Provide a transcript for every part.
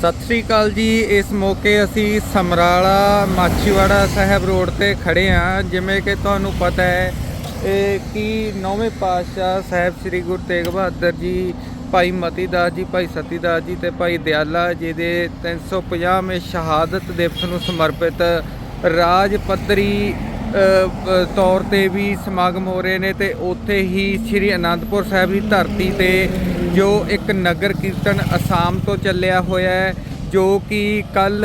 ਸਤਿ ਸ੍ਰੀ ਅਕਾਲ ਜੀ। ਇਸ ਮੌਕੇ ਅਸੀਂ ਸਮਰਾਲਾ ਮਾਛੀਵਾੜਾ ਸਾਹਿਬ ਰੋਡ ਤੇ ਖੜੇ ਹਾਂ। ਜਿਵੇਂ ਕਿ ਤੁਹਾਨੂੰ ਪਤਾ ਹੈ, ਇਹ ਕਿ ਨੌਵੇਂ ਪਾਤਸ਼ਾਹ ਸਾਹਿਬ ਸ੍ਰੀ ਗੁਰੂ ਤੇਗ ਬਹਾਦਰ ਜੀ, ਭਾਈ ਮਤੀ ਦਾਸ ਜੀ, ਭਾਈ ਸਤੀ ਦਾਸ ਜੀ ਤੇ ਭਾਈ ਦਿਆਲਾ ਜੀ ਦੇ 350ਵੇਂ ਸ਼ਹਾਦਤ ਦਿਵਸ ਨੂੰ ਸਮਰਪਿਤ ਰਾਜ ਪੱਧਰੀ ਤੌਰ ਤੇ ਵੀ ਸਮਾਗਮ ਹੋ ਰਹੇ ਨੇ ਤੇ ਉੱਥੇ ਹੀ ਸ੍ਰੀ ਅਨੰਦਪੁਰ ਸਾਹਿਬ ਦੀ ਧਰਤੀ ਤੇ ਜੋ ਇੱਕ ਨਗਰ ਕੀਰਤਨ ਅਸਾਮ ਤੋਂ ਚੱਲਿਆ ਹੋਇਆ ਹੈ, ਜੋ ਕਿ ਕੱਲ,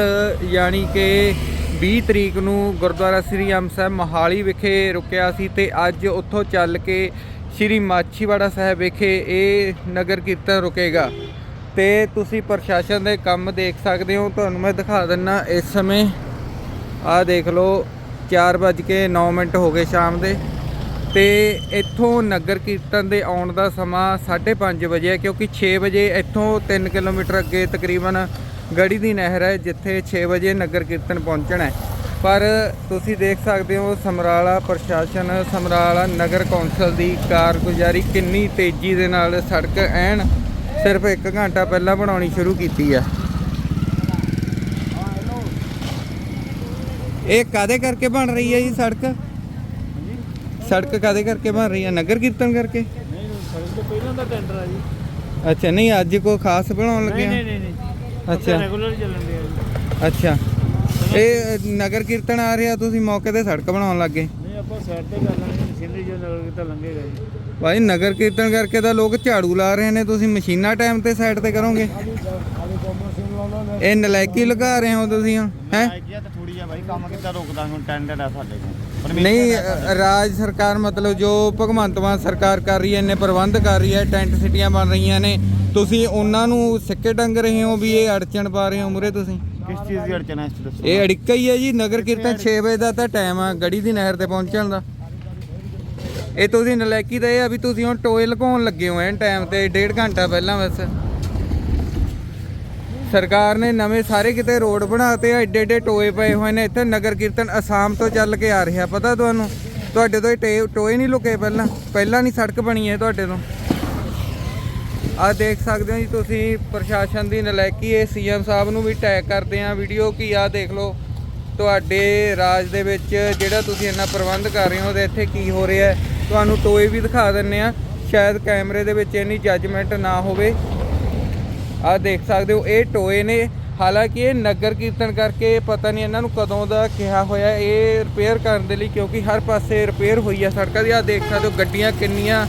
ਯਾਨੀ ਕਿ 20 ਤਰੀਕ ਨੂੰ ਗੁਰਦੁਆਰਾ ਸ੍ਰੀ ਅੰਬ ਸਾਹਿਬ ਮੋਹਾਲੀ ਵਿਖੇ ਰੁਕਿਆ ਸੀ ਤੇ ਅੱਜ ਉੱਥੋਂ ਚੱਲ ਕੇ ਸ੍ਰੀ ਮਾਛੀਵਾੜਾ ਸਾਹਿਬ ਵਿਖੇ ਇਹ ਨਗਰ ਕੀਰਤਨ ਰੁਕੇਗਾ। ਤੇ ਤੁਸੀਂ ਪ੍ਰਸ਼ਾਸਨ ਦੇ ਕੰਮ ਦੇਖ ਸਕਦੇ ਹੋ, ਤੁਹਾਨੂੰ ਮੈਂ ਦਿਖਾ ਦਿੰਨਾ ਇਸ ਸਮੇਂ। ਆਹ ਦੇਖ ਲਓ 4:09 ਮਿੰਟ ਹੋ ਗਏ ਸ਼ਾਮ ਦੇ। ਤੇ ਇੱਥੋਂ ਨਗਰ ਕੀਰਤਨ ਦੇ ਆਉਣ ਦਾ ਸਮਾਂ 5:30 ਵਜੇ ਹੈ, ਕਿਉਂਕਿ 6 ਵਜੇ ਇੱਥੋਂ 3 ਕਿਲੋਮੀਟਰ ਅੱਗੇ ਤਕਰੀਬਨ ਗੜੀ ਦੀ ਨਹਿਰ ਹੈ, ਜਿੱਥੇ 6 ਵਜੇ ਨਗਰ ਕੀਰਤਨ ਪਹੁੰਚਣਾ ਹੈ। ਪਰ ਤੁਸੀਂ ਦੇਖ ਸਕਦੇ ਹੋ ਸਮਰਾਲਾ ਪ੍ਰਸ਼ਾਸਨ, ਸਮਰਾਲਾ ਨਗਰ ਕੌਂਸਲ ਦੀ ਕਾਰਗੁਜ਼ਾਰੀ ਕਿੰਨੀ ਤੇਜ਼ੀ ਦੇ ਨਾਲ ਸੜਕ ਐਨ ਸਿਰਫ 1 ਘੰਟਾ ਪਹਿਲਾਂ ਬਣਾਉਣੀ ਸ਼ੁਰੂ ਕੀਤੀ ਹੈ। ਇਹ ਕਾਦੇ ਕਰਕੇ ਬਣ ਰਹੀ ਹੈ ਜੀ ਸੜਕ? ਸੜਕ ਕਾਦੇ ਕਰਕੇ ਬਣ ਰਹੀ ਹੈ? ਨਗਰ ਕੀਰਤਨ ਕਰਕੇ? ਨਹੀਂ ਸੜਕ ਤੋਂ ਪਹਿਲਾਂ ਦਾ ਟੈਂਡਰ ਆ ਜੀ। ਅੱਛਾ ਨਹੀਂ ਅੱਜ ਕੋਈ ਖਾਸ ਬਣਾਉਣ ਲੱਗੇ ਨਹੀਂ ਨਹੀਂ ਨਹੀਂ। ਅੱਛਾ। ਰੈਗੂਲਰ ਚੱਲਣ ਦੇ ਅੱਛਾ। ਇਹ ਨਗਰ ਕੀਰਤਨ ਆ ਰਿਹਾ ਤੁਸੀਂ ਮੌਕੇ ਤੇ ਸੜਕ ਬਣਾਉਣ ਲੱਗੇ? ਨਹੀਂ ਆਪਾਂ ਸਾਈਡ ਤੇ ਕਰ ਲਾਂਗੇ ਮਸ਼ੀਨਰੀ ਜੋ ਨਾਲ ਤਾਂ ਲੰਘੇਗਾ ਜੀ। ਭਾਈ ਨਗਰ ਕੀਰਤਨ ਕਰਕੇ ਤਾਂ ਲੋਕ ਝਾੜੂ ਲਾ ਰਹੇ ਨੇ ਤੁਸੀਂ ਮਸ਼ੀਨਾਂ ਟਾਈਮ ਤੇ ਸਾਈਡ ਤੇ ਕਰੋਗੇ? ਇਹ ਨਲਾਇਕੀ ਲਗਾ ਰਹੇ ਹੋ ਤੁਸੀਂ ਹੈ? ਕੰਮ ਕਿੱਦਾਂ ਰੁਕਦਾ ਹੁਣ ਟੈਂਡਰ ਆ ਸਾਡੇ ਕੋਲ। ਨਹੀਂ ਰਾਜ ਸਰਕਾਰ ਮਤਲਬ ਜੋ ਭਗਵੰਤ ਮਾਨ ਸਰਕਾਰ ਕਰ ਰਹੀ ਹੈ ਇੰਨੇ ਪ੍ਰਬੰਧ ਕਰ ਰਹੀ ਹੈ ਟੈਂਟ ਸਿਟੀਆਂ ਬਣ ਰਹੀਆਂ ਨੇ ਤੁਸੀਂ ਉਹਨਾਂ ਨੂੰ ਸਿੱਕੇ ਟੰਗ ਰਹੇ ਹੋ ਵੀ ਇਹ ਅੜਚਣ ਪਾ ਰਹੇ ਹੋ ਮੁਰੇ ਤੁਸੀਂ? ਕਿਸ ਚੀਜ਼ ਦੀ ਅੜਚਨ ਹੈ ਇਸ ਦੱਸੋ। ਇਹ ਅੜਿੱਕਾ ਹੀ ਹੈ ਜੀ ਨਗਰ ਕੀਰਤਨ 6 ਵਜੇ ਦਾ ਤਾਂ ਟਾਈਮ ਆ ਗੜੀ ਦੀ ਨਹਿਰ ਤੇ ਪਹੁੰਚਣ ਦਾ। ਇਹ ਤੁਸੀਂ ਨਲਾਇਕੀ ਦਾ ਇਹ ਆ ਵੀ ਤੁਸੀਂ ਹੁਣ ਟੋਏ ਲਗਾਉਣ ਲੱਗੇ ਹੋ ਐਨ ਟਾਈਮ ਤੇ ਡੇਢ ਘੰਟਾ ਪਹਿਲਾਂ ਬਸ। ਸਰਕਾਰ ਨੇ ਨਵੇਂ ਸਾਰੇ ਕਿਤੇ ਰੋਡ ਬਣਾਤੇ ਆ ਏਡੇ ਏਡੇ ਟੋਏ ਪਏ ਹੋਏ ਨੇ, ਇੱਥੇ ਨਗਰ ਕੀਰਤਨ ਅਸਾਮ ਤੋਂ ਚੱਲ ਕੇ ਆ ਰਿਹਾ, ਪਤਾ ਤੁਹਾਨੂੰ? ਤੁਹਾਡੇ ਤੋਂ ਇਹ ਟੇ- ਟੋਏ ਨਹੀਂ ਲੁਕੇ ਪਹਿਲਾਂ? ਪਹਿਲਾਂ ਨਹੀਂ ਸੜਕ ਬਣੀ ਹੈ ਤੁਹਾਡੇ ਤੋਂ? ਆ ਦੇਖ ਸਕਦੇ ਹੋ ਜੀ ਤੁਸੀਂ, ਪ੍ਰਸ਼ਾਸਨ ਦੀ ਨਲਾਇਕੀ ਇਹ ਸੀਐਮ ਸਾਹਿਬ ਨੂੰ ਵੀ ਟੈਗ ਕਰਦੇ ਆ ਵੀਡੀਓ ਕੀ ਆ ਦੇਖ ਲਓ, ਤੁਹਾਡੇ ਰਾਜ ਦੇ ਵਿੱਚ ਜਿਹੜਾ ਤੁਸੀਂ ਇੰਨਾ ਪ੍ਰਬੰਧ ਕਰ ਰਹੇ ਹੋ ਤੇ ਇੱਥੇ ਕੀ ਹੋ ਰਿਹਾ ਤੁਹਾਨੂੰ ਟੋਏ ਵੀ ਦਿਖਾ ਦਿੰਨੇ ਆ ਸ਼ਾਇਦ ਕੈਮਰੇ ਦੇ ਵਿੱਚ ਇੰਨੀ ਜੱਜਮੈਂਟ ਨਾ ਹੋਵੇ। ਆ ਦੇਖ ਸਕਦੇ ਹੋ, ਇਹ ਟੋਏ ਨੇ। ਹਾਲਾਂਕਿ ਇਹ ਨਗਰ ਕੀਰਤਨ ਕਰਕੇ ਪਤਾ ਨਹੀਂ ਇਹਨਾਂ ਨੂੰ ਕਦੋਂ ਦਾ ਕਿਹਾ ਹੋਇਆ, ਇਹ ਰਿਪੇਅਰ ਕਰਨ ਦੇ ਲਈ ਕਿਉਂਕਿ ਹਰ ਪਾਸੇ ਰਿਪੇਅਰ ਹੋਈ ਆ ਸੜਕਾਂ ਦੀ। ਆ ਦੇਖ ਸਕਦੇ ਹੋ, ਗੱਡੀਆਂ ਕਿੰਨੀਆਂ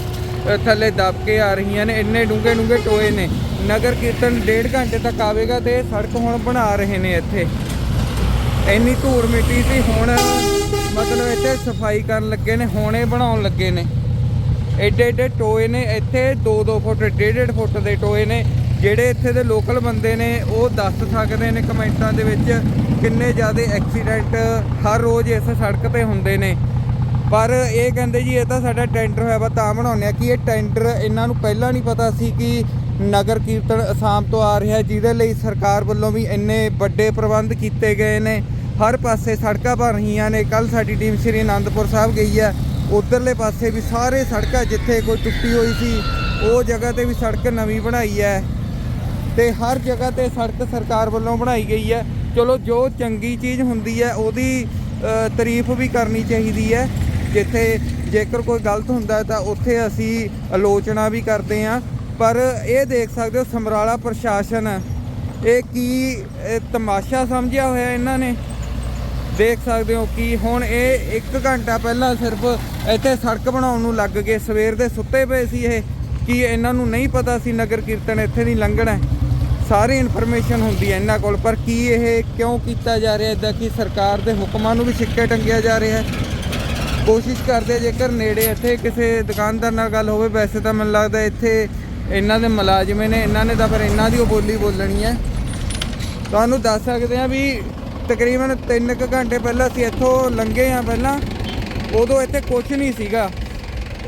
ਥੱਲੇ ਦਬ ਕੇ ਆ ਰਹੀਆਂ ਨੇ, ਇੰਨੇ ਡੂੰਘੇ ਡੂੰਘੇ ਟੋਏ ਨੇ। ਨਗਰ ਕੀਰਤਨ ਡੇਢ ਘੰਟੇ ਤੱਕ ਆਵੇਗਾ ਤੇ ਸੜਕ ਹੁਣ ਬਣਾ ਰਹੇ ਨੇ ਇੱਥੇ। ਇੰਨੀ ਧੂੜ ਮਿੱਟੀ ਸੀ, ਹੁਣ ਮਤਲਬ ਇੱਥੇ ਸਫ਼ਾਈ ਕਰਨ ਲੱਗੇ ਨੇ, ਹੁਣੇ ਬਣਾਉਣ ਲੱਗੇ ਨੇ। ਐਡੇ ਐਡੇ ਟੋਏ ਨੇ, ਇੱਥੇ 2-2 ਫੁੱਟ 1.5 ਫੁੱਟ ਦੇ ਟੋਏ ਨੇ। ਜਿਹੜੇ ਇੱਥੇ ਦੇ ਲੋਕਲ ਬੰਦੇ ਨੇ, ਉਹ ਦੱਸ ਸਕਦੇ ਨੇ ਕਮੈਂਟਾਂ ਦੇ ਵਿੱਚ ਕਿੰਨੇ ਜ਼ਿਆਦਾ ਐਕਸੀਡੈਂਟ ਹਰ ਰੋਜ਼ ਇਸ ਸੜਕ ਤੇ ਹੁੰਦੇ ਨੇ। ਪਰ ਇਹ ਕਹਿੰਦੇ ਜੀ, ਇਹ ਤਾਂ ਸਾਡਾ ਟੈਂਡਰ ਹੋਇਆ ਵਾ, ਤਾਂ ਬਣਾਉਂਦੇ ਆ ਕਿ ਇਹ ਟੈਂਡਰ ਇਹਨਾਂ ਨੂੰ ਪਹਿਲਾਂ ਨਹੀਂ ਪਤਾ ਸੀ ਕਿ ਨਗਰ ਕੀਰਤਨ ਅਸਾਮ ਤੋਂ ਆ ਰਿਹਾ, ਜਿਹਦੇ ਲਈ ਸਰਕਾਰ ਵੱਲੋਂ ਵੀ ਇੰਨੇ ਵੱਡੇ ਪ੍ਰਬੰਧ ਕੀਤੇ ਗਏ ਨੇ। ਹਰ ਪਾਸੇ ਸੜਕਾਂ ਬਣ ਰਹੀਆਂ ਨੇ। ਕੱਲ ਸਾਡੀ ਟੀਮ ਸ਼੍ਰੀ ਅਨੰਦਪੁਰ ਸਾਹਿਬ ਗਈ ਹੈ ਉਧਰਲੇ ਪਾਸੇ ਵੀ ਸਾਰੇ ਸੜਕਾਂ ਜਿੱਥੇ ਕੋਈ ਟੁੱਟੀ ਹੋਈ ਸੀ, ਉਹ ਜਗ੍ਹਾ ਤੇ ਵੀ ਸੜਕ ਨਵੀਂ ਬਣਾਈ ਹੈ। ਤੇ ਹਰ ਜਗ੍ਹਾ ਤੇ ਸੜਕ ਸਰਕਾਰ ਵੱਲੋਂ ਬਣਾਈ ਗਈ ਹੈ। ਚਲੋ, ਜੋ ਚੰਗੀ ਚੀਜ਼ ਹੁੰਦੀ ਹੈ, ਉਹਦੀ ਤਾਰੀਫ ਵੀ ਕਰਨੀ ਚਾਹੀਦੀ ਹੈ। ਜਿੱਥੇ ਜੇਕਰ ਕੋਈ ਗਲਤ ਹੁੰਦਾ ਤਾਂ ਉੱਥੇ ਅਸੀਂ ਆਲੋਚਨਾ ਵੀ ਕਰਦੇ ਹਾਂ। ਪਰ ਇਹ ਦੇਖ ਸਕਦੇ ਹੋ, ਸਮਰਾਲਾ ਪ੍ਰਸ਼ਾਸਨ, ਇਹ ਕੀ ਤਮਾਸ਼ਾ ਸਮਝਿਆ ਹੋਇਆ ਇਹਨਾਂ ਨੇ? ਦੇਖ ਸਕਦੇ ਹੋ ਕਿ ਹੁਣ ਇਹ 1 ਘੰਟਾ ਪਹਿਲਾਂ ਸਿਰਫ ਇੱਥੇ ਸੜਕ ਬਣਾਉਣ ਨੂੰ ਲੱਗ ਗਏ। ਸਵੇਰ ਦੇ ਸੁੱਤੇ ਪਏ ਸੀ ਇਹ, ਕਿ ਇਹਨਾਂ ਨੂੰ ਨਹੀਂ ਪਤਾ ਸੀ ਨਗਰ ਕੀਰਤਨ ਇੱਥੇ ਨਹੀਂ ਲੰਘਣਾ ਸਾਰੀ ਇਨਫੋਰਮੇਸ਼ਨ ਹੁੰਦੀ ਹੈ ਇਹਨਾਂ ਕੋਲ, ਪਰ ਕੀ ਇਹ ਕਿਉਂ ਕੀਤਾ ਜਾ ਰਿਹਾ, ਇਦਾਂ ਕਿ ਸਰਕਾਰ ਦੇ ਹੁਕਮਾਂ ਨੂੰ ਵੀ ਸਿੱਕੇ ਟੰਗਿਆ ਜਾ ਰਿਹਾ ਹੈ? ਕੋਸ਼ਿਸ਼ ਕਰਦੇ ਜੇਕਰ ਨੇੜੇ ਇੱਥੇ ਕਿਸੇ ਦੁਕਾਨਦਾਰ ਨਾਲ ਗੱਲ ਹੋਵੇ, ਵੈਸੇ ਤਾਂ ਮੈਨੂੰ ਲੱਗਦਾ ਇੱਥੇ ਇਹਨਾਂ ਦੇ ਮੁਲਾਜ਼ਮ ਨੇ, ਇਹਨਾਂ ਨੇ ਤਾਂ ਫਿਰ ਇਹਨਾਂ ਦੀ ਉਹ ਬੋਲੀ ਬੋਲਣੀ ਹੈ। ਤੁਹਾਨੂੰ ਦੱਸ ਸਕਦੇ ਆ ਵੀ ਤਕਰੀਬਨ 3 ਕੁ ਘੰਟੇ ਪਹਿਲਾਂ ਅਸੀਂ ਇੱਥੋਂ ਲੰਘੇ ਆ ਪਹਿਲਾਂ, ਉਦੋਂ ਇੱਥੇ ਕੁਝ ਨਹੀਂ ਸੀਗਾ।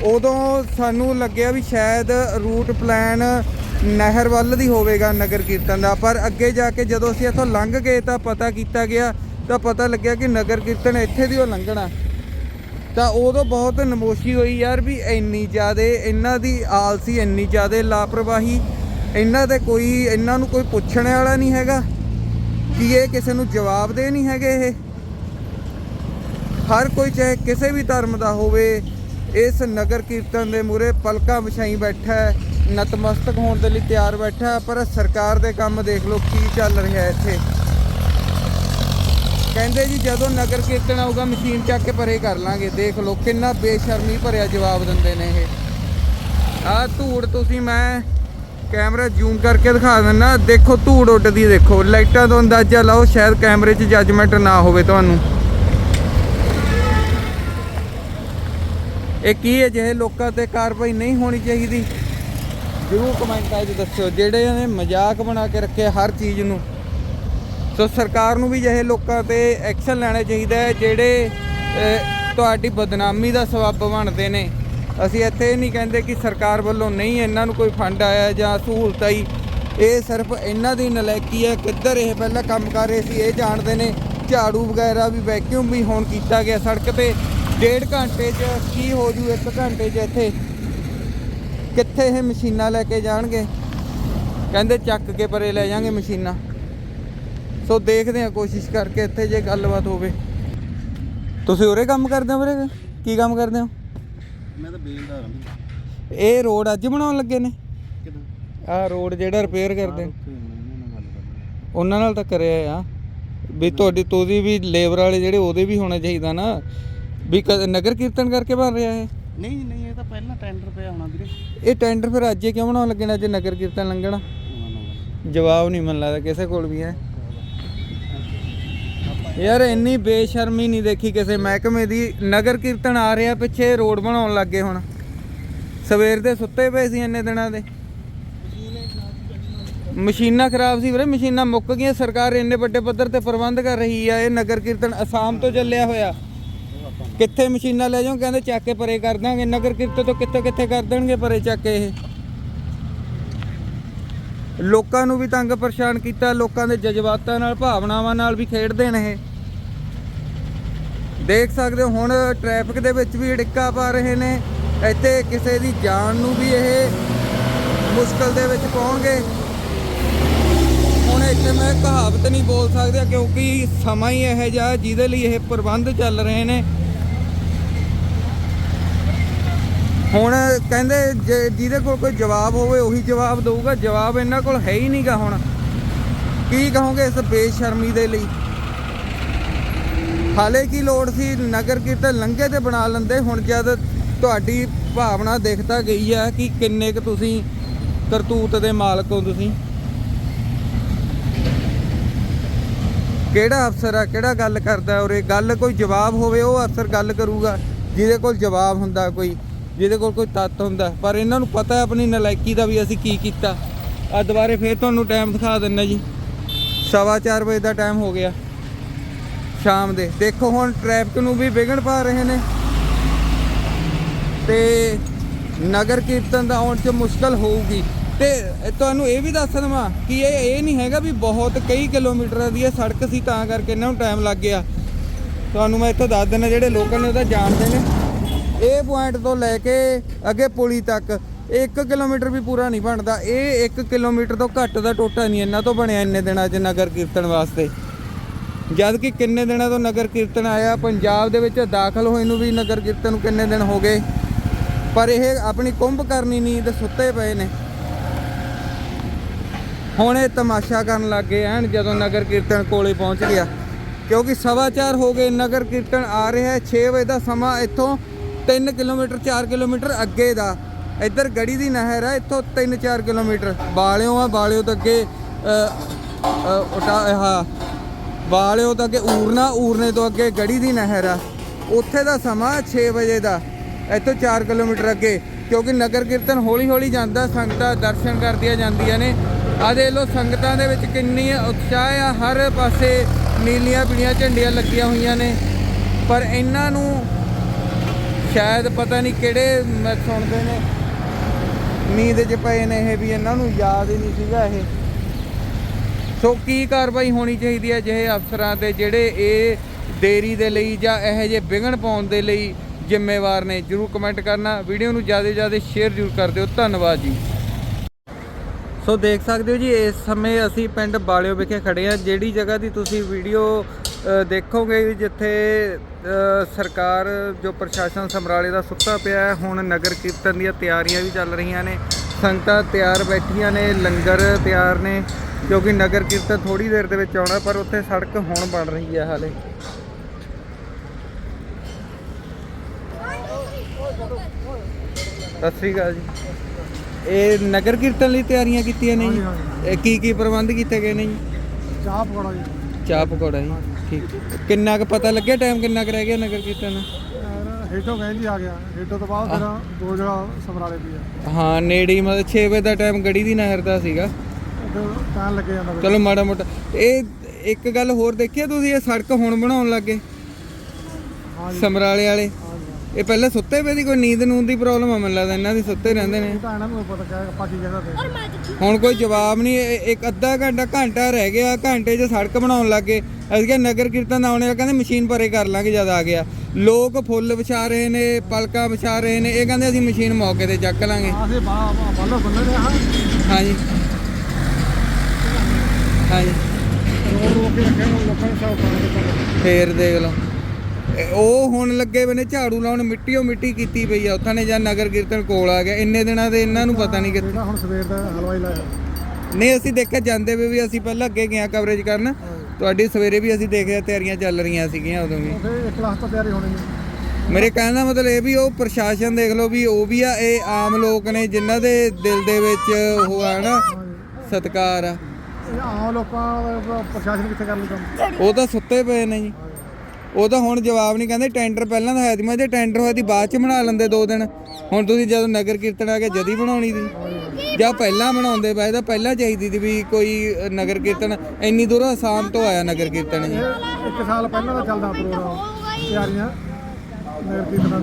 ਉਦੋਂ ਸਾਨੂੰ ਲੱਗਿਆ ਵੀ ਸ਼ਾਇਦ ਰੂਟ ਪਲਾਨ ਨਹਿਰ ਵੱਲ ਦੀ ਹੋਵੇਗਾ ਨਗਰ ਕੀਰਤਨ ਦਾ। ਪਰ ਅੱਗੇ ਜਾ ਕੇ ਜਦੋਂ ਅਸੀਂ ਇੱਥੋਂ ਲੰਘ ਗਏ ਤਾਂ ਪਤਾ ਕੀਤਾ ਗਿਆ, ਤਾਂ ਪਤਾ ਲੱਗਿਆ ਕਿ ਨਗਰ ਕੀਰਤਨ ਇੱਥੇ ਦੀ ਉਹ ਲੰਘਣਾ। ਤਾਂ ਉਦੋਂ ਬਹੁਤ ਨਮੋਸ਼ੀ ਹੋਈ ਯਾਰ ਵੀ ਇੰਨੀ ਜ਼ਿਆਦੇ, ਇਹਨਾਂ ਦੀ ਆਲਸੀ ਇੰਨੀ ਜ਼ਿਆਦੇ ਲਾਪਰਵਾਹੀ, ਇਹਨਾਂ ਦੇ ਕੋਈ, ਇਹਨਾਂ ਨੂੰ ਕੋਈ ਪੁੱਛਣ ਵਾਲਾ ਨਹੀਂ ਹੈਗਾ ਕਿ ਇਹ ਕਿਸੇ ਨੂੰ ਜਵਾਬ ਦੇ ਨਹੀਂ ਹੈਗੇ ਇਹ। ਹਰ ਕੋਈ ਚਾਹੇ ਕਿਸੇ ਵੀ ਧਰਮ ਦਾ ਹੋਵੇ, ਇਸ ਨਗਰ ਕੀਰਤਨ ਦੇ ਮੂਰੇ ਪਲਕਾਂ ਵਿਛਾਈ ਬੈਠਾ ਹੈ। ਨਤਮਸਤਕ ਹੋਣ ਦੇ ਲਈ ਤਿਆਰ ਬੈਠਾ, ਪਰ ਸਰਕਾਰ ਦੇ ਕੰਮ ਦੇਖ ਲਓ ਕੀ ਚੱਲ ਰਿਹਾ ਇੱਥੇ। ਕਹਿੰਦੇ ਜੀ, ਜਦੋਂ ਨਗਰ ਕੀਰਤਨ ਆਊਗਾ, ਮਸ਼ੀਨ ਚੱਕ ਕੇ ਪਰੇ ਕਰ ਲਾਂਗੇ। ਦੇਖ ਲਓ ਕਿੰਨਾ ਬੇਸ਼ਰਮੀ ਭਰਿਆ ਜਵਾਬ ਦਿੰਦੇ ਨੇ ਇਹ। ਆਹ ਧੂੜ ਤੁਸੀਂ ਮੈਂ ਕੈਮਰਾ ਜ਼ੂਮ ਕਰਕੇ ਦਿਖਾ ਦਿੰਦਾ ਦੇਖੋ, ਧੂੜ ਉੱਡਦੀ ਦੇਖੋ। ਲਾਈਟਾਂ ਤੋਂ ਅੰਦਾਜ਼ਾ ਲਾਓ, ਸ਼ਾਇਦ ਕੈਮਰੇ 'ਚ ਜੱਜਮੈਂਟ ਨਾ ਹੋਵੇ ਤੁਹਾਨੂੰ। ਇਹ ਕੀ ਅਜਿਹੇ ਲੋਕਾਂ ਤੇ ਕਾਰਵਾਈ ਨਹੀਂ ਹੋਣੀ ਚਾਹੀਦੀ। ਜ਼ਰੂਰ ਕਮੈਂਟਾਂ 'ਚ ਦੱਸਿਓ, ਜਿਹੜੇ ਨੇ ਮਜ਼ਾਕ ਬਣਾ ਕੇ ਰੱਖਿਆ ਹਰ ਚੀਜ਼ ਨੂੰ। ਸੋ ਸਰਕਾਰ ਨੂੰ ਵੀ ਜਿਹੇ ਲੋਕਾਂ ਤੇ ਐਕਸ਼ਨ ਲੈਣਾ ਚਾਹੀਦਾ ਹੈ ਜਿਹੜੇ ਤੁਹਾਡੀ ਬਦਨਾਮੀ ਦਾ ਸਬੱਬ ਬਣਦੇ ਨੇ। ਅਸੀਂ ਇੱਥੇ ਨਹੀਂ ਕਹਿੰਦੇ ਕਿ ਸਰਕਾਰ ਵੱਲੋਂ ਨਹੀਂ ਇਹਨਾਂ ਨੂੰ ਕੋਈ ਫੰਡ ਆਇਆ ਜਾਂ ਸਹੂਲਤ ਆਈ। ਇਹ ਸਿਰਫ ਇਹਨਾਂ ਦੀ ਨਲਾਇਕੀ ਹੈ, ਕਿੱਧਰ ਇਹ ਪਹਿਲਾਂ ਕੰਮ ਕਰ ਰਹੇ ਸੀ, ਇਹ ਜਾਣਦੇ ਨੇ। ਝਾੜੂ ਵਗੈਰਾ ਵੀ ਵੈਕਿਊਮ ਵੀ ਹੁਣ ਕੀਤਾ ਗਿਆ ਸੜਕ ਤੇ। ਡੇਢ ਘੰਟੇ 'ਚ ਕੀ ਹੋ ਜੂ, ਇੱਕ ਘੰਟੇ 'ਚ ਇੱਥੇ ਕਿੱਥੇ ਇਹ ਮਸ਼ੀਨਾਂ ਲੈ ਕੇ ਜਾਣਗੇ? ਕਹਿੰਦੇ ਚੱਕ ਕੇ ਪਰੇ ਲੈ ਜਾਾਂਗੇ ਮਸ਼ੀਨਾਂ। ਸੋ ਦੇਖਦੇ ਆ ਕੋਸ਼ਿਸ਼ ਕਰਕੇ ਇੱਥੇ ਜੇ ਗੱਲਬਾਤ ਹੋਵੇ। ਤੁਸੀਂ ਉਰੇ ਕੰਮ ਕਰਦੇ ਹੋ ਵੀਰੇ? ਕੀ ਕੰਮ ਕਰਦੇ ਹੋ? ਮੈਂ ਤਾਂ ਬੇਲਦਾਰ ਹਾਂ ਇਹ ਰੋਡ ਅੱਜ ਬਣਾਉਣ ਲੱਗੇ ਨੇ? ਆਹ ਰੋਡ ਜਿਹੜਾ ਰਿਪੇਅਰ ਕਰਦੇ ਉਹਨਾਂ ਨਾਲ ਤਾਂ ਕਰਿਆ ਆ। ਵੀ ਤੁਹਾਡੀ ਤੁਸੀਂ ਵੀ ਲੇਬਰ ਵਾਲੇ ਜਿਹੜੇ ਉਹਦੇ ਵੀ ਹੋਣਾ ਚਾਹੀਦਾ ਨਾ। ਵੀ ਨਗਰ ਕੀਰਤਨ ਕਰਕੇ ਬਣ ਰਿਹਾ ਇਹ। ਨਹੀਂ ਨਹੀਂ ਇਹ ਤਾਂ ਪਹਿਲਾਂ ਟੈਂਡਰ ਪਿਆ ਹੋਣਾ ਵੀਰੇ। ਇਹ ਟੈਂਡਰ ਫਿਰ ਅੱਜ ਹੀ ਕਿਉਂ ਬਣਾਉਣ ਲੱਗੇ ਨੇ? ਨਗਰ ਕੀਰਤਨ ਲੰਘਣਾ। ਜਵਾਬ ਨਹੀਂ ਮਨ ਲੱਗਦਾ ਕਿਸੇ ਕੋਲ ਵੀ ਹੈ। ਯਾਰ ਇੰਨੀ ਬੇਸ਼ਰਮੀ ਨਹੀਂ ਦੇਖੀ ਕਿਸੇ ਮਹਿਕਮੇ ਦੀ। ਨਗਰ ਕੀਰਤਨ ਆ ਰਿਹਾ ਪਿੱਛੇ, ਰੋਡ ਬਣਾਉਣ ਲੱਗੇ ਹੁਣ। ਸਵੇਰ ਦੇ ਸੁੱਤੇ ਪਏ ਸੀ ਇੰਨੇ ਦਿਨਾਂ ਦੇ। ਮਸ਼ੀਨਾਂ ਖਰਾਬ ਸੀ ਵੀਰੇ, ਮਸ਼ੀਨਾਂ ਮੁੱਕ ਗਈਆਂ। ਸਰਕਾਰ ਇੰਨੇ ਵੱਡੇ ਪੱਧਰ ਤੇ ਪ੍ਰਬੰਧ ਕਰ ਰਹੀ ਆ। ਇਹ ਨਗਰ ਕੀਰਤਨ ਅਸਾਮ ਤੋਂ ਚੱਲਿਆ ਹੋਇਆ। ਕਿੱਥੇ ਮਸ਼ੀਨਾਂ ਲੈ ਜਾਓ ਕਹਿੰਦੇ ਚੱਕ ਕੇ ਪਰੇ ਕਰ ਦਾਂਗੇ ਨਗਰ ਕੀਰਤਨ ਤੋਂ ਕਿੱਥੇ ਕਿੱਥੇ ਕਰ ਦੇਣਗੇ ਪਰੇ ਚੱਕ ਕੇ ਇਹ? ਲੋਕਾਂ ਨੂੰ ਵੀ ਤੰਗ ਪਰੇਸ਼ਾਨ ਕੀਤਾ। ਲੋਕਾਂ ਦੇ ਜਜ਼ਬਾਤਾਂ ਨਾਲ, ਭਾਵਨਾਵਾਂ ਨਾਲ ਵੀ ਖੇਡਦੇ ਨੇ ਇਹ। ਦੇਖ ਸਕਦੇ ਹੋ, ਹੁਣ ਟ੍ਰੈਫਿਕ ਦੇ ਵਿੱਚ ਵੀ ਅੜਿੱਕਾ ਪਾ ਰਹੇ ਨੇ। ਇੱਥੇ ਕਿਸੇ ਦੀ ਜਾਨ ਨੂੰ ਵੀ ਇਹ ਮੁਸ਼ਕਲ ਦੇ ਵਿੱਚ ਪਾਉਣਗੇ। ਹੁਣ ਇੱਥੇ ਮੈਂ ਕਹਾਵਤ ਨਹੀਂ ਬੋਲ ਸਕਦਾ, ਕਿਉਂਕਿ ਸਮਾਂ ਹੀ ਇਹੋ ਜਿਹਾ, ਜਿਹਦੇ ਲਈ ਇਹ ਪ੍ਰਬੰਧ ਚੱਲ ਰਹੇ ਨੇ। ਹੁਣ ਕਹਿੰਦੇ ਜੇ- ਜਿਹਦੇ ਕੋਲ ਕੋਈ ਜਵਾਬ ਹੋਵੇ ਉਹੀ ਜਵਾਬ ਦਊਗਾ, ਜਵਾਬ ਇਹਨਾਂ ਕੋਲ ਹੈ ਹੀ ਨਹੀਂਗਾ ਹੁਣ। ਕੀ ਕਹੋਗੇ ਇਸ ਬੇਸ਼ਰਮੀ ਦੇ ਲਈ? ਹਾਲੇ ਕੀ ਲੋੜ ਸੀ ਨਗਰ ਕੀਰਤਨ ਲੰਘੇ ਤੇ ਬਣਾ ਲੈਂਦੇ, ਹੁਣ ਜਦ ਤੁਹਾਡੀ ਭਾਵਨਾ ਦਿਖਦਾ ਗਈ ਆ ਕਿ ਕਿੰਨੇ ਕੁ ਤੁਸੀਂ ਕਰਤੂਤ ਦੇ ਮਾਲਕ ਹੋ ਤੁਸੀਂ? ਕਿਹੜਾ ਅਫਸਰ ਆ, ਕਿਹੜਾ ਗੱਲ ਕਰਦਾ ਔਰ ਇਹ ਗੱਲ ਕੋਈ ਜਵਾਬ ਹੋਵੇ, ਉਹ ਅਫਸਰ ਗੱਲ ਕਰੂਗਾ। ਜਿਹਦੇ ਕੋਲ ਜਵਾਬ ਹੁੰਦਾ ਕੋਈ ਜਿਹਦੇ ਕੋਲ ਕੋਈ ਤੱਤ ਹੁੰਦਾ। ਪਰ ਇਹਨਾਂ ਨੂੰ ਪਤਾ ਆਪਣੀ ਨਲਾਇਕੀ ਦਾ ਵੀ ਅਸੀਂ ਕੀ ਕੀਤਾ। ਆ ਦੁਬਾਰੇ ਫੇਰ ਤੁਹਾਨੂੰ ਟਾਈਮ ਦਿਖਾ ਦਿੰਨਾ ਜੀ। ਸਵਾ ਚਾਰ ਵਜੇ ਦਾ ਟਾਈਮ ਹੋ ਗਿਆ। ਸ਼ਾਮ ਦੇ। ਦੇਖੋ ਹੁਣ ਟ੍ਰੈਫਿਕ ਨੂੰ ਵੀ ਵਿਘਨ ਪਾ ਰਹੇ ਨੇ। ਤੇ ਨਗਰ ਕੀਰਤਨ ਦਾ ਆਉਣ 'ਚ ਮੁਸ਼ਕਲ ਹੋਊਗੀ। ਤੇ ਤੁਹਾਨੂੰ ਇਹ ਵੀ ਦੱਸ ਦਵਾਂ ਕਿ ਇਹ ਇਹ ਨਹੀਂ ਹੈਗਾ ਵੀ ਬਹੁਤ ਕਈ ਕਿਲੋਮੀਟਰਾਂ ਦੀ ਇਹ ਸੜਕ ਸੀ ਤਾਂ ਕਰਕੇ ਇਹਨਾਂ ਨੂੰ ਟਾਈਮ ਲੱਗ ਗਿਆ। ਤੁਹਾਨੂੰ ਮੈਂ ਇੱਥੋਂ ਦੱਸ ਦਿੰਦਾ ਜਿਹੜੇ ਲੋਕਾਂ ਨੇ ਉਹਦਾ ਜਾਣਦੇ ਨੇ। ਇਹ ਪੁਆਇੰਟ ਤੋਂ ਲੈ ਕੇ ਅੱਗੇ ਪੁਲੀ ਤੱਕ 1 ਕਿਲੋਮੀਟਰ ਵੀ ਪੂਰਾ ਨਹੀਂ ਬਣਦਾ। ਇਹ 1 ਕਿਲੋਮੀਟਰ ਤੋਂ ਘੱਟ ਦਾ ਟੋਟਾ ਨਹੀਂ ਇਹਨਾਂ ਤੋਂ ਬਣਿਆ ਇੰਨੇ ਦਿਨਾਂ 'ਚ ਨਗਰ ਕੀਰਤਨ ਵਾਸਤੇ। ਜਦ ਕਿ ਕਿੰਨੇ ਦਿਨਾਂ ਤੋਂ ਨਗਰ ਕੀਰਤਨ ਆਇਆ, ਪੰਜਾਬ ਦੇ ਵਿੱਚ ਦਾਖਲ ਹੋਏ ਨੂੰ ਵੀ ਨਗਰ ਕੀਰਤਨ ਨੂੰ ਕਿੰਨੇ ਦਿਨ ਹੋ ਗਏ। ਪਰ ਇਹ ਆਪਣੀ ਕੁੰਭ ਕਰਨੀ ਨੀਂਦ ਸੁੱਤੇ ਪਏ ਨੇ। ਹੁਣ ਇਹ ਤਮਾਸ਼ਾ ਕਰਨ ਲੱਗ ਗਏ ਐਨ, ਜਦੋਂ ਨਗਰ ਕੀਰਤਨ ਕੋਲੇ ਪਹੁੰਚ ਗਿਆ। ਕਿਉਂਕਿ ਸਵਾ ਚਾਰ ਹੋ ਗਏ, ਨਗਰ ਕੀਰਤਨ ਆ ਰਿਹਾ ਹੈ 6 ਵਜੇ ਦਾ ਸਮਾਂ ਇੱਥੋਂ 3 ਕਿਲੋਮੀਟਰ 4 ਕਿਲੋਮੀਟਰ ਅੱਗੇ ਦਾ। ਇੱਧਰ ਗੜੀ ਦੀ ਨਹਿਰ ਹੈ ਇੱਥੋਂ 3-4 ਕਿਲੋਮੀਟਰ। ਬਾਲਿਓ ਆ, ਬਾਲਿਓ ਤੋਂ ਅੱਗੇ ਉਟਾ, ਆਹ, ਬਾਲਿਓ ਤੋਂ ਅੱਗੇ ਊਰਨਾ, ਊਰਨੇ ਤੋਂ ਅੱਗੇ ਗੜੀ ਦੀ ਨਹਿਰ ਆ। ਉੱਥੇ ਦਾ ਸਮਾਂ 6 ਵਜੇ ਦਾ। ਇੱਥੋਂ 4 ਕਿਲੋਮੀਟਰ ਅੱਗੇ, ਕਿਉਂਕਿ ਨਗਰ ਕੀਰਤਨ ਹੌਲੀ ਹੌਲੀ ਜਾਂਦਾ, ਸੰਗਤਾਂ ਦਰਸ਼ਨ ਕਰਦੀਆਂ ਜਾਂਦੀਆਂ ਨੇ। ਆ ਦੇਖ ਲਓ, ਸੰਗਤਾਂ ਦੇ ਵਿੱਚ ਕਿੰਨੀ ਉਤਸ਼ਾਹ ਆ, ਹਰ ਪਾਸੇ ਨੀਲੀਆਂ ਪੀਲੀਆਂ ਝੰਡੀਆਂ ਲੱਗੀਆਂ ਹੋਈਆਂ ਨੇ। ਪਰ ਇਹਨਾਂ ਨੂੰ ਸ਼ਾਇਦ ਪਤਾ ਨਹੀਂ ਕਿਹੜੇ ਮ- ਸੁਣਦੇ ਨੇ। ਨੀਂਦ 'ਚ ਪਏ ਨੇ ਇਹ ਵੀ ਇਹਨਾਂ ਨੂੰ ਯਾਦ ਹੀ ਨਹੀਂ ਸੀਗਾ ਇਹ। ਸੋ ਕੀ ਕਾਰਵਾਈ ਹੋਣੀ ਚਾਹੀਦੀ ਹੈ ਜਿਹੇ ਅਫਸਰਾਂ ਤੇ ਜਿਹੜੇ ਇਹ ਦੇਰੀ ਦੇ ਲਈ ਜਾਂ ਇਹੋ ਜਿਹੇ ਵਿਘਨ ਪਾਉਣ ਦੇ ਲਈ ਜ਼ਿੰਮੇਵਾਰ ਨੇ? ਜਰੂਰ ਕਮੈਂਟ ਕਰਨਾ। ਵੀਡੀਓ ਨੂੰ ਜ਼ਿਆਦਾ ਜ਼ਿਆਦਾ ਸ਼ੇਅਰ ਜਰੂਰ ਕਰ ਦਿਓ। ਧੰਨਵਾਦ ਜੀ। ਸੋ ਦੇਖ ਸਕਦੇ ਹੋ ਜੀ, ਇਸ ਸਮੇਂ ਅਸੀਂ ਪਿੰਡ ਬਾਲਿਓ ਵਿਖੇ ਖੜੇ ਆ ਜਿਹੜੀ ਜਗ੍ਹਾ ਦੀ ਤੁਸੀਂ ਵੀਡੀਓ ਦੇਖੋਗੇ ਵੀ ਜਿੱਥੇ ਸਰਕਾਰ ਜੋ ਪ੍ਰਸ਼ਾਸਨ ਸਮਰਾਲੇ ਦਾ ਸੁੱਤਾ ਪਿਆ ਹੈ ਹੁਣ ਨਗਰ ਕੀਰਤਨ ਦੀਆਂ ਤਿਆਰੀਆਂ ਵੀ ਚੱਲ ਰਹੀਆਂ ਨੇ। ਸੰਗਤਾਂ ਤਿਆਰ ਬੈਠੀਆਂ ਨੇ ਲੰਗਰ ਤਿਆਰ ਨੇ ਕਿਉਂਕਿ ਨਗਰ ਕੀਰਤਨ ਥੋੜੀ ਦੇਰ ਦੇ ਵਿੱਚ ਆਉਣਾ ਪਰ ਉੱਥੇ ਸੜਕ ਹੁਣ ਬਣ ਰਹੀ ਹੈ ਹਾਲੇ। ਸਤਿ ਸ੍ਰੀ ਅਕਾਲ ਜੀ। ਇਹ ਨਗਰ ਕੀਰਤਨ ਲਈ ਤਿਆਰੀਆਂ ਕੀਤੀਆਂ ਨੇ ਜੀ? ਇਹ ਕੀ ਕੀ ਪ੍ਰਬੰਧ ਕੀਤੇ ਗਏ ਨੇ ਜੀ? ਚਾਹ ਪਕੌੜਾ ਜੀ। ਚਾਹ ਪਕੌੜਾ ਜੀ। ਠੀਕ। ਕਿੰਨਾ ਕੁ ਪਤਾ ਲੱਗਿਆ? ਟਾਈਮ ਕਿੰਨਾ ਕੁ ਰਹਿ ਗਿਆ ਨਗਰ ਕੀਰਤਨ ਨੂੰ? ਹੇਠੋਂ ਕਹਿੰਦੀ ਆ ਗਿਆ। ਹੇਠੋਂ ਤੋਂ ਬਾਅਦ ਫਿਰ ਦੋ ਜਗ੍ਹਾ ਸਮਰਾਲੇ ਦੀ ਆ। ਹਾਂ ਨੇੜੇ ਹੀ ਮਤਲਬ 6 ਵਜੇ ਦਾ ਟਾਈਮ ਗੜੀ ਦੀ ਨਹਿਰ ਦਾ ਸੀਗਾ। ਟਾਈਮ ਲੱਗੇ ਜਾਂਦਾ ਫਿਰ। ਚਲੋ ਮਾੜਾ ਮੋਟਾ। ਇਹ ਇੱਕ ਗੱਲ ਹੋਰ ਦੇਖਿਆ ਤੁਸੀਂ ਇਹ ਸੜਕ ਹੁਣ ਬਣਾਉਣ ਲੱਗੇ? ਸਮਰਾਲੇ ਵਾਲੇ? ਇਹ ਪਹਿਲਾਂ ਸੁੱਤੇ ਪਏ ਦੀ ਕੋਈ ਨੀਂਦ ਨੂੰਦ ਦੀ ਪ੍ਰੋਬਲਮ ਆ ਮੈਨੂੰ ਲੱਗਦਾ ਇਹਨਾਂ ਦੀ ਸੁੱਤੇ ਰਹਿੰਦੇ ਨੇ। ਤਾਂ। ਇਹਨਾਂ ਪਤਾ ਹੁਣ ਕੋਈ ਜਵਾਬ ਨਹੀਂ ਇਹ- ਇੱਕ ਅੱਧਾ ਘੰਟਾ ਘੰਟਾ ਰਹਿ ਗਿਆ ਘੰਟੇ 'ਚ ਸੜਕ ਬਣਾਉਣ ਲੱਗੇ ਅਸੀਂ ਕਿਹਾ ਨਗਰ ਕੀਰਤਨ ਆਉਣੇ ਵਾਲਾ ਕਹਿੰਦੇ ਮਸ਼ੀਨ ਭਰੇ ਕਰ ਲਾਂਗੇ ਜਦ ਆ ਗਿਆ। ਲੋਕ ਫੁੱਲ ਵਿਛਾ ਰਹੇ ਨੇ ਪਲਕਾਂ ਵਿਛਾ ਰਹੇ ਨੇ ਇਹ ਕਹਿੰਦੇ ਅਸੀਂ ਮਸ਼ੀਨ ਮੌਕੇ ਤੇ ਚੱਕ ਲਾਂਗੇ। ਆਸੇ ਬਾ ਬਾਲੋ ਬੰਨੇ ਨੇ ਹਾਂ ਹਾਂਜੀ। ਹਾਂਜੀ। ਰੋਡ ਰੋਕ ਕੇ ਰੱਖਿਆ ਹੁਣ ਲੋਕਾਂ ਨੇ ਸਾਫ਼ ਕਰਨ ਦੇ ਕੰਮ ਫੇਰ ਦੇਖ ਲਓ। ਇਹ ਉਹ ਹੁਣ ਲੱਗੇ ਬਨੇ ਝਾੜੂ ਲਾਉਣ ਮਿੱਟੀਓ ਮਿੱਟੀ ਕੀਤੀ ਪਈ ਆ। ਉੱਥਾਂ ਨੇ ਜਾਂ ਨਗਰ ਕੀਰਤਨ ਕੋਲ ਆ ਗਿਆ। ਇੰਨੇ ਦਿਨਾਂ ਦੇ ਇਹਨਾਂ ਨੂੰ ਪਤਾ ਨਹੀਂ ਕਿੱਥੇ। ਜਿਹੜਾ ਹੁਣ ਸਵੇਰ ਦਾ ਹਲਵਾਈ ਲਾਇਆ। ਨਹੀਂ ਅਸੀਂ ਦੇਖਿਆ ਜਾਂਦੇ ਵੇ ਵੀ ਅਸੀਂ ਪਹਿਲਾਂ ਅੱਗੇ ਗਏ ਕਵਰੇਜ ਕਰਨ। ਤੁਹਾਡੀ ਸਵੇਰੇ ਵੀ ਅਸੀਂ ਦੇਖਿਆ ਤਿਆਰੀਆਂ ਚੱਲ ਰਹੀਆਂ ਸੀਗੀਆਂ ਉਦੋਂ ਵੀ। ਇੱਕ ਕਲਾਸ ਤੋਂ ਤਿਆਰੀ ਹੋਣੀ ਹੈ। ਮੇਰੇ ਕਹਿਣ ਦਾ ਮਤਲਬ ਇਹ ਵੀ ਉਹ ਪ੍ਰਸ਼ਾਸਨ ਦੇਖ ਲਓ ਵੀ ਉਹ ਵੀ ਆ ਇਹ ਆਮ ਲੋਕ ਨੇ ਜਿਨ੍ਹਾਂ ਦੇ ਦਿਲ ਦੇ ਵਿੱਚ ਉਹ ਆ ਨਾ ਸਤਕਾਰ ਆ। ਇਹ ਆਮ ਲੋਕਾਂ ਦਾ ਪ੍ਰਸ਼ਾਸਨ ਕਿੱਥੇ ਕਰ ਲੂ ਕੰਮ? ਉਹ ਤਾਂ ਸੁੱਤੇ ਪਏ ਨੇ ਜੀ। ਉਹ ਤਾਂ ਹੁਣ ਜਵਾਬ ਨਹੀਂ ਕਹਿੰਦੇ ਟੈਂਡਰ ਪਹਿਲਾਂ ਤਾਂ ਹੈ ਸੀ ਮੈਂ ਜੇ ਟੈਂਡਰ ਹੋਇਆ ਦੀ ਬਾਅਦ ਚ ਬਣਾ ਲੈਂਦੇ ਦੋ ਦਿਨ। ਹੁਣ ਤੁਸੀਂ ਜਦੋਂ ਨਗਰ ਕੀਰਤਨ ਆ ਕੇ ਜਦੀ ਬਣਾਉਣੀ ਸੀ। ਜਾਂ ਪਹਿਲਾਂ ਬਣਾਉਂਦੇ ਪਏ ਤਾਂ ਪਹਿਲਾਂ ਚਾਹੀਦੀ ਸੀ ਵੀ ਕੋਈ ਨਗਰ ਕੀਰਤਨ। ਇੰਨੀ ਦੂਰ ਆਸਾਮ ਤੋਂ ਆਇਆ ਨਗਰ ਕੀਰਤਨ ਜੀ। ਇੱਕ ਸਾਲ ਪਹਿਲਾਂ ਦਾ ਚੱਲਦਾ ਪ੍ਰੋਗਰਾਮ ਤਿਆਰੀਆਂ ਨਗਰ ਕੀਰਤਨਾਂ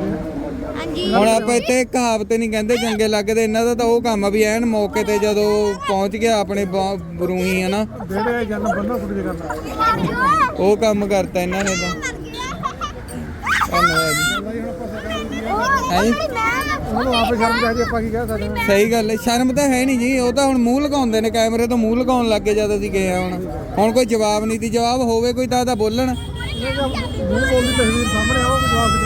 ਹੁਣ ਆਪਾਂ ਇੱਥੇ ਕਹਾਵਤ ਨਹੀਂ ਕਹਿੰਦੇ ਚੰਗੇ ਲੱਗਦੇ ਇਹਨਾਂ ਦਾ ਤਾਂ ਉਹ ਕੰਮ ਆ ਵੀ ਐਨ ਮੌਕੇ ਤੇ ਜਦੋਂ ਪਹੁੰਚ ਗਿਆ ਆਪਣੇ ਬਰੂਹੀ ਹੈ ਨਾ ਜਿਹੜੇ ਜਨਮ ਬੰਨੋ ਕੁੜੀ ਕਰਨਾ। ਉਹ ਕੰਮ ਕਰਤਾ ਇਹਨਾਂ ਨੇ ਤਾਂ। ਜੀ। ਹੈ ਉਹਨੂੰ ਆਪੇ ਸ਼ਰਮ ਚਾਹੀਦੀ ਆਪਾਂ ਕੀ ਕਹਿ ਸਕਦੇ ਹਾਂ ਸਹੀ ਗੱਲ ਹੈ ਸ਼ਰਮ ਤਾਂ ਹੈ ਨਹੀਂ ਜੀ ਉਹ ਤਾਂ ਹੁਣ ਮੂੰਹ ਲਗਾਉਂਦੇ ਨੇ ਕੈਮਰੇ ਤੋਂ ਮੂੰਹ ਲਗਾਉਣ ਲੱਗੇ ਜਦ ਅਸੀਂ ਗਏ ਆ ਹੁਣ। ਹੁਣ ਕੋਈ ਜਵਾਬ ਨਹੀਂ ਦੀ ਜਵਾਬ ਹੋਵੇ ਕੋਈ ਤਾਂ ਤਾਂ ਬੋਲਣ। ਇਹ ਜਾਂ ਮੂੰਹ ਬੋਲਦੀ ਤਸਵੀਰ ਸਾਹਮਣੇ ਆਓ ਜਵਾਬ ਦੇ